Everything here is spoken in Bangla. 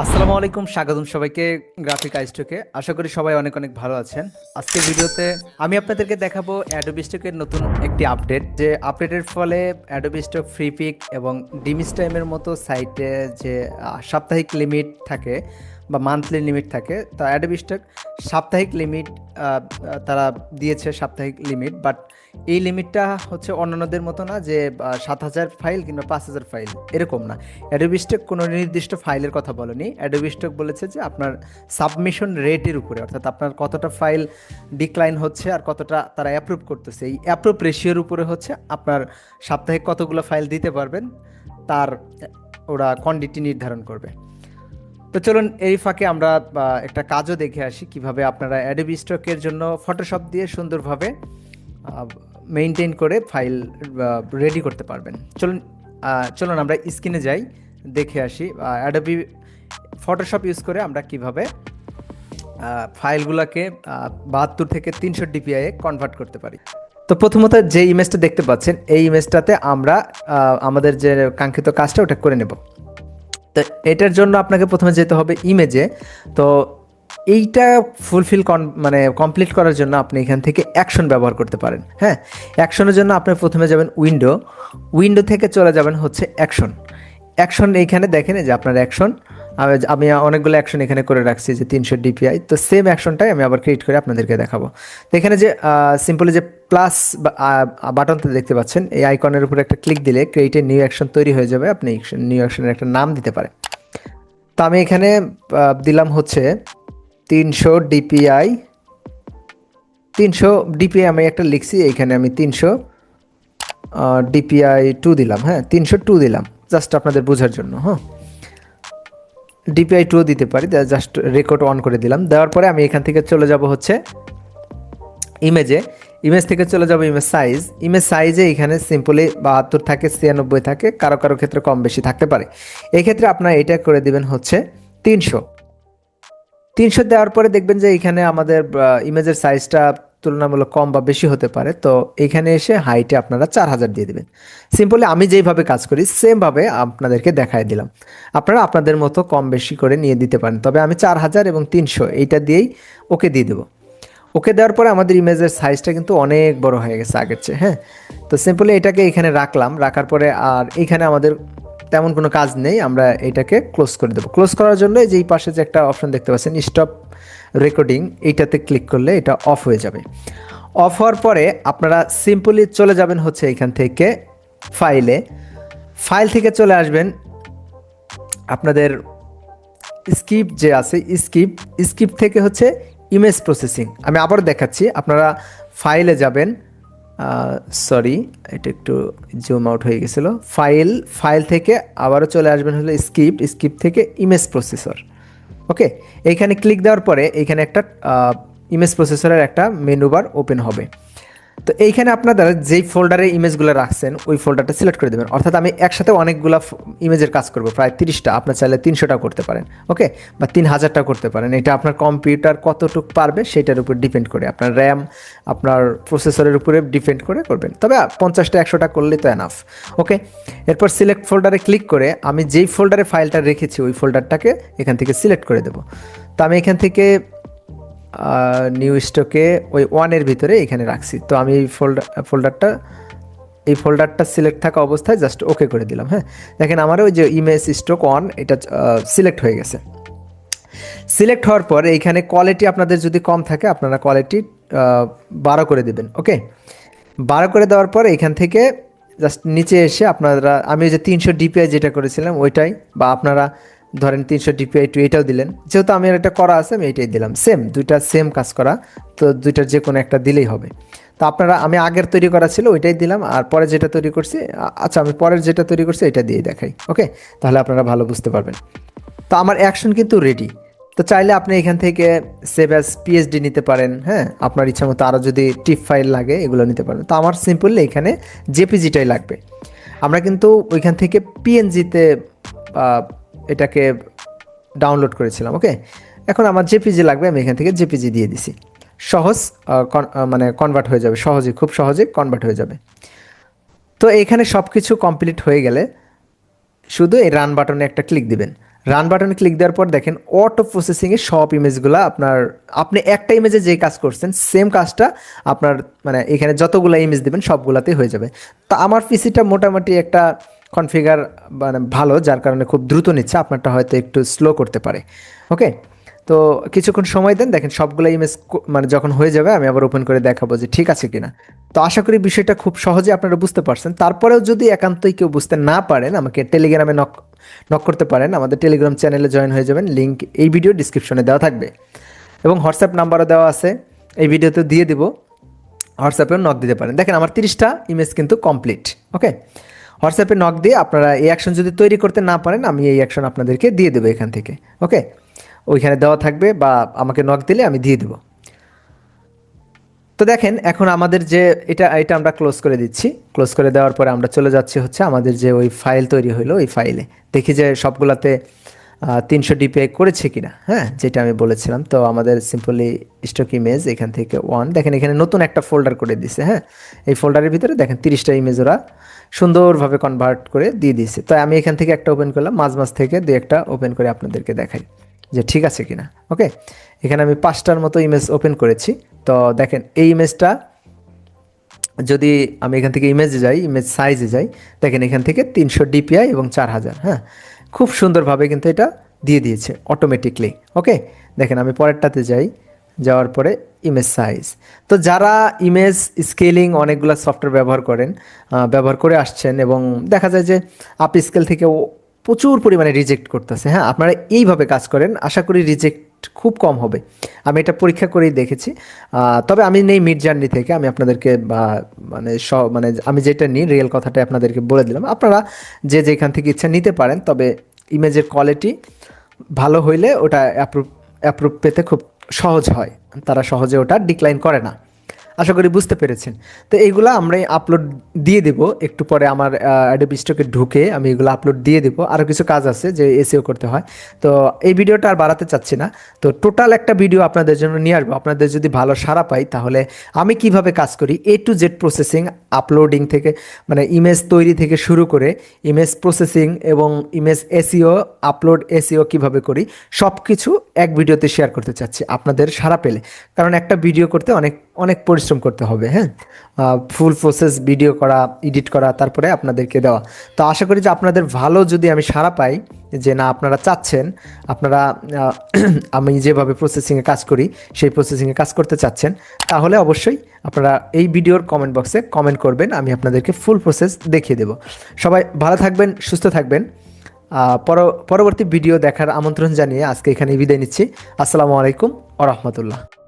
আসসালামু আলাইকুম, স্বাগতম সবাইকে গ্রাফিক আইস্টকে আশা করি সবাই অনেক অনেক ভালো আছেন। আজকে ভিডিওতে আমি আপনাদেরকে দেখাবো অ্যাডোবি স্টকের নতুন একটি আপডেট, যে আপডেটের ফলে অ্যাডোবি স্টক ফ্রি পিক এবং ডিমিস টাইমের মতো সাইটে যে সাপ্তাহিক লিমিট থাকে বা মান্থলি লিমিট থাকে, তা অ্যাডোবি স্টক সাপ্তাহিক লিমিট তারা দিয়েছে সাপ্তাহিক লিমিট, বাট এই লিমিটটা হচ্ছে অন্যান্যদের মতো না যে সাত হাজার ফাইল কিংবা পাঁচ হাজার ফাইল, এরকম না। অ্যাডোবি স্টক কোনো নির্দিষ্ট ফাইলের কথা বলেনি। অ্যাডোবি স্টক বলেছে যে, আপনার সাবমিশন রেটের উপরে, অর্থাৎ আপনার কতটা ফাইল ডিক্লাইন হচ্ছে আর কতটা তারা অ্যাপ্রুভ করতেছে। এই অ্যাপ্রুভ রেশিওর উপরে হচ্ছে আপনার সাপ্তাহিক কতগুলো ফাইল দিতে পারবেন, তার ওরা কোয়ান্টিটি নির্ধারণ করবে। তো চলুন, এই ফাঁকে আমরা একটা কাজও দেখে আসি কীভাবে আপনারা অ্যাডোবি স্টকের জন্য ফটোশপ দিয়ে সুন্দরভাবে মেনটেন করে ফাইল রেডি করতে পারবেন। চলুন চলুন আমরা স্ক্রিনে যাই, দেখে আসি অ্যাডোবি ফটোশপ ইউজ করে আমরা কীভাবে ফাইলগুলোকে বাহাত্তর থেকে তিনশো ডিপিআই কনভার্ট করতে পারি। তো প্রথমত যে ইমেজটা দেখতে পাচ্ছেন, এই ইমেজটাতে আমরা আমাদের যে কাঙ্ক্ষিত কাজটা ওটা করে নেব। তো এটার জন্য আপনাকে প্রথমে যেতে হবে ইমেজে তো এইটা ফুলফিল মানে কমপ্লিট করার জন্য আপনি এখান থেকে অ্যাকশন ব্যবহার করতে পারেন হ্যাঁ? অ্যাকশনের জন্য আপনি প্রথমে যাবেন উইন্ডো উইন্ডো থেকে চলে যাবেন হচ্ছে অ্যাকশন অ্যাকশন এইখানে দেখেন যে আপনার অ্যাকশন আমি অনেকগুলো অ্যাকশন এখানে করে রাখছি যে তিনশো ডিপিআই তো সেম অ্যাকশনটাই আমি আবার ক্রিয়েট করে আপনাদেরকে দেখাবো। তো এখানে যে সিম্পলি যে প্লাস বাটনটা দেখতে পাচ্ছেন, এই আইকনের উপরে একটা ক্লিক দিলে ক্রিয়েটে নিউ অ্যাকশন তৈরি হয়ে যাবে, আপনি নিউ অ্যাকশনের একটা নাম দিতে পারেন। তো আমি এখানে দিলাম হচ্ছে তিনশো ডিপিআই তিনশো ডিপিআই আমি একটা লিখছি এইখানে আমি তিনশো ডিপিআই টু দিলাম হ্যাঁ তিনশো টু দিলাম জাস্ট আপনাদের বোঝার জন্য হ্যাঁ। ডিপিআই টু দিতে পারি জাস্ট রেকর্ড অন করে দিলাম, দেওয়ার পরে আমি এখান থেকে চলে যাব হচ্ছে ইমেজে ইমেজ থেকে চলে যাব ইমেজ সাইজ ইমেজ সাইজে এখানে সিম্পলি বাহাত্তর থাকে, ছিয়ানব্বই থাকে, কারও কারও ক্ষেত্রে কম বেশি থাকতে পারে। এই ক্ষেত্রে আপনার এটা করে দিবেন হচ্ছে তিনশো। তিনশো দেওয়ার পরে দেখবেন যে এখানে আমাদের ইমেজের সাইজটা তুলনামূলক কম বা বেশি হতে পারে। তো এখানে এসে হাইটে আপনারা চার হাজার দিয়ে দেবেন। সিম্পলি আমি যেইভাবে কাজ করি সেমভাবে আপনাদেরকে দেখাই দিলাম। আপনারা আপনাদের মতো কম বেশি করে নিয়ে দিতে পারেন। তবে আমি চার হাজার এবং তিনশো এইটা দিয়েই ওকে দিয়ে দেবো। ওকে দেওয়ার পরে আমাদের ইমেজের সাইজটা কিন্তু অনেক বড় হয়ে গেছে আগের চেয়ে হ্যাঁ? তো সিম্পলি এটাকে এখানে রাখলাম। রাখার পরে আর এখানে আমাদের তেমন কোনো কাজ নেই, আমরা এটাকে ক্লোজ করে দেবো। ক্লোজ করার জন্য যে এই পাশে যে একটা অপশন দেখতে পাচ্ছেন স্টপ রেকর্ডিং এইটাতে ক্লিক করলে এটা অফ হয়ে যাবে। অফ হওয়ার পরে আপনারা সিম্পলি চলে যাবেন হচ্ছে এখান থেকে ফাইলে ফাইল থেকে চলে আসবেন, আপনাদের স্কিপ যে আছে স্কিপ স্কিপ থেকে হচ্ছে ইমেজ প্রসেসিং আমি আবার দেখাচ্ছি, আপনারা ফাইলে যাবেন সরি এটা একটু জুম আউট হয়ে গেছিল। ফাইল ফাইল থেকে আবারও চলে আসবেন হলো স্ক্রিপ্ট স্ক্রিপ্ট থেকে ইমেজ প্রসেসর ওকে এইখানে ক্লিক দেওয়ার পরে এইখানে একটা ইমেজ প্রসেসরের একটা মেনু বার ওপেন হবে। তো এইখানে আপনারা যেই ফোল্ডারে ইমেজগুলো রাখছেন, ওই ফোল্ডারটা সিলেক্ট করে দেবেন। অর্থাৎ আমি একসাথে অনেকগুলো ইমেজের কাজ করব, প্রায় তিরিশটা। আপনার চাইলে তিনশোটা করতে পারেন ওকে বা তিন হাজারটা করতে পারেন। এটা আপনার কম্পিউটার কতটুক পারবে, সেটার উপর ডিপেন্ড করে। আপনার র্যাম আপনার প্রসেসরের উপরে ডিপেন্ড করে করবেন। তবে পঞ্চাশটা, একশোটা করলেই তো এনাফ ওকে এরপর সিলেক্ট ফোল্ডারে ক্লিক করে আমি যেই ফোল্ডারে ফাইলটা রেখেছি, ওই ফোল্ডারটাকে এখান থেকে সিলেক্ট করে দেবো। তো আমি এখান থেকে নিউ স্টকে ওই ওয়ানের ভিতরে এখানে রাখছি। তো আমি এই ফোল্ডার ফোল্ডারটা এই ফোল্ডারটা সিলেক্ট থাকা অবস্থায় জাস্ট ওকে করে দিলাম হ্যাঁ? দেখেন আমার ওই যে ইমেজ স্টক ওয়ান এটা সিলেক্ট হয়ে গেছে। সিলেক্ট হওয়ার পর এইখানে কোয়ালিটি আপনাদের যদি কম থাকে, আপনারা কোয়ালিটি বারো করে দেবেন ওকে বারো করে দেওয়ার পর এখান থেকে জাস্ট নিচে এসে আপনারা, আমি যে তিনশো ডিপিআই যেটা করেছিলাম, ওইটাই বা আপনারা ধরেন তিনশো ডিপিআই টু এটাও দিলেন। যেহেতু আমি একটা করা আছে, আমি এইটাই দিলাম। সেম দুইটা সেম কাজ করা। তো দুইটার যে কোনো একটা দিলেই হবে। তো আপনারা, আমি আগের তৈরি করা ছিল, ওইটাই দিলাম। আর পরে যেটা তৈরি করছি আচ্ছা আমি পরের যেটা তৈরি করছি, এটা দিয়ে দেখাই। ওকে তাহলে আপনারা ভালো বুঝতে পারবেন। তো আমার অ্যাকশন কিন্তু রেডি তো চাইলে আপনি এখান থেকে সেভ অ্যাজ পিএইচডি নিতে পারেন হ্যাঁ? আপনার ইচ্ছা মতো আরও যদি টিপ ফাইল লাগে, এগুলো নিতে পারেন। তো আমার সিম্পলি এখানে জেপিজিটাই লাগবে। আমরা কিন্তু ওইখান থেকে পিএনজিতে এটাকে ডাউনলোড করেছিলাম ওকে এখন আমার জেপিজি লাগবে, আমি এখান থেকে জেপিজি দিয়ে দিছি। সহজ মানে কনভার্ট হয়ে যাবে, সহজে, খুব সহজে কনভার্ট হয়ে যাবে। তো এখানে সব কিছু কমপ্লিট হয়ে গেলে শুধু এই রান বাটনে একটা ক্লিক দিবেন। রান বাটনে ক্লিক দেওয়ার পর দেখেন অটো প্রসেসিংয়ে সব ইমেজগুলো আপনার, আপনি একটা ইমেজে যে কাজ করছেন সেম কাজটা আপনার মানে এখানে যতগুলো ইমেজ দেবেন, সবগুলাতেই হয়ে যাবে। তো আমার পিসিটা মোটামুটি একটা কনফিগার মানে ভালো, যার কারণে খুব দ্রুত নিচ্ছে, আপনারটা হয়তো একটু স্লো করতে পারে। ওকে তো কিছুক্ষণ সময় দেন, দেখেন সবগুলো ইমেজ মানে যখন হয়ে যাবে, আমি আবার ওপেন করে দেখাবো যে ঠিক আছে কিনা। তো আশা করি বিষয়টা খুব সহজে আপনারা বুঝতে পারছেন। তারপরেও যদি একান্তই কেউ বুঝতে না পারেন, আমাকে টেলিগ্রামে নক নক করতে পারেন। আমাদের টেলিগ্রাম চ্যানেলে জয়েন হয়ে যাবেন লিঙ্ক এই ভিডিও ডিসক্রিপশনে দেওয়া থাকবে। এবং হোয়াটসঅ্যাপ নাম্বারও দেওয়া আছে, এই ভিডিওতে দিয়ে দেবো। হোয়াটসঅ্যাপেও নক দিতে পারেন। দেখেন আমার তিরিশটা ইমেজ কিন্তু কমপ্লিট ওকে হোয়াটসঅ্যাপে নক দিয়ে আপনারা এই অ্যাকশন যদি তৈরি করতে না পারেন, আমি এই অ্যাকশন আপনাদেরকে দিয়ে দেবো এখান থেকে ওকে ওইখানে দেওয়া থাকবে বা আমাকে নক দিলে আমি দিয়ে দেবো। তো দেখেন, এখন আমাদের যে এটা এটা আমরা ক্লোজ করে দিচ্ছি। ক্লোজ করে দেওয়ার পরে আমরা চলে যাচ্ছি হচ্ছে আমাদের যে ওই ফাইল তৈরি হলো ওই ফাইলে দেখি যে সবগুলাতে তিনশো ডিপিআই করেছে কিনা হ্যাঁ যেটা আমি বলেছিলাম। তো আমাদের সিম্পলি স্টক ইমেজ এখান থেকে ওয়ান দেখেন, এখানে নতুন একটা ফোল্ডার করে দিছে হ্যাঁ। এই ফোল্ডারের ভিতরে দেখেন তিরিশটা ইমেজ ওরা সুন্দরভাবে কনভার্ট করে দিয়ে দিয়েছে। তো আমি এখান থেকে একটা ওপেন করলাম, মাঝ মাঝ থেকে দু একটা ওপেন করে আপনাদেরকে দেখাই যে ঠিক আছে কিনা ওকে এখানে আমি পাঁচটার মতো ইমেজ ওপেন করেছি। তো দেখেন, এই ইমেজটা যদি আমি এখান থেকে ইমেজে যাই ইমেজ সাইজে যাই, দেখেন এখান থেকে তিনশো ডিপিআই এবং চার হাজার হ্যাঁ। খুব সুন্দরভাবে কিন্তু এটা দিয়ে দিয়েছে অটোমেটিকলি ওকে দেখেন আমি পরেরটাতে যাই, যাওয়ার পরে ইমেজ সাইজ তো যারা ইমেজ স্কেলিং অনেকগুলো সফটওয়্যার ব্যবহার করেন ব্যবহার করে আসছেন এবং দেখা যায় যে আপ স্কেল থেকে ও প্রচুর পরিমাণে রিজেক্ট করতেছে হ্যাঁ? আপনারা এইভাবে কাজ করেন, আশা করি রিজেক্ট খুব কম হবে। আমি এটা পরীক্ষা করেই দেখেছি। তবে আমি নেই মিড জার্নি থেকে, আমি আপনাদেরকে মানে স মানে আমি যেটা নিই রিয়েল কথাটা আপনাদেরকে বলে দিলাম। আপনারা যে যেখান থেকে ইচ্ছা নিতে পারেন, তবে ইমেজের কোয়ালিটি ভালো হইলে ওটা অ্যাপ্রুভ অ্যাপ্রুভ পেতে খুব সহজ হয়। তারা সহজে ওটা ডিক্লাইন করে না। আশা করি বুঝতে পেরেছেন। তো এইগুলো আমরা আপলোড দিয়ে দেব। একটু পরে আমার অ্যাডোবি স্টকে ঢুকে আমি এগুলো আপলোড দিয়ে দেব। আরও কিছু কাজ আছে যে এসিও করতে হয়। তো এই ভিডিওটা আর বাড়াতে চাচ্ছি না। তো টোটাল একটা ভিডিও আপনাদের জন্য নিয়ে আসব। আপনাদের যদি ভালো সাড়া পাই, তাহলে আমি কীভাবে কাজ করি? A to Z processing uploading থেকে মানে ইমেজ তৈরি থেকে শুরু করে ইমেজ প্রসেসিং এবং ইমেজ এসিও আপলোড এসিও কীভাবে করি সব কিছু এক ভিডিওতে শেয়ার করতে চাচ্ছি আপনাদের সাড়া পেলে। কারণ একটা ভিডিও করতে অনেক অনেক পরিশ্রম করতে হবে হ্যাঁ? ফুল প্রসেস ভিডিও করা এডিট করা, তারপরে আপনাদেরকে দেওয়া। তো আশা করি যে আপনাদের ভালো যদি আমি সাড়া পাই যে না, আপনারা চাচ্ছেন, আপনারা আমি যেভাবে প্রসেসিংয়ে কাজ করি, সেই প্রসেসিংয়ে কাজ করতে চাচ্ছেন, তাহলে অবশ্যই আপনারা এই ভিডিওর কমেন্ট বক্সে কমেন্ট করবেন, আমি আপনাদেরকে ফুল প্রসেস দেখিয়ে দেব। সবাই ভালো থাকবেন, সুস্থ থাকবেন। পর- পরবর্তী ভিডিও দেখার আমন্ত্রণ জানিয়ে আজকে এখানে বিদায় নিচ্ছি। আসসালামু আলাইকুম আ রহমতুল্লাহ।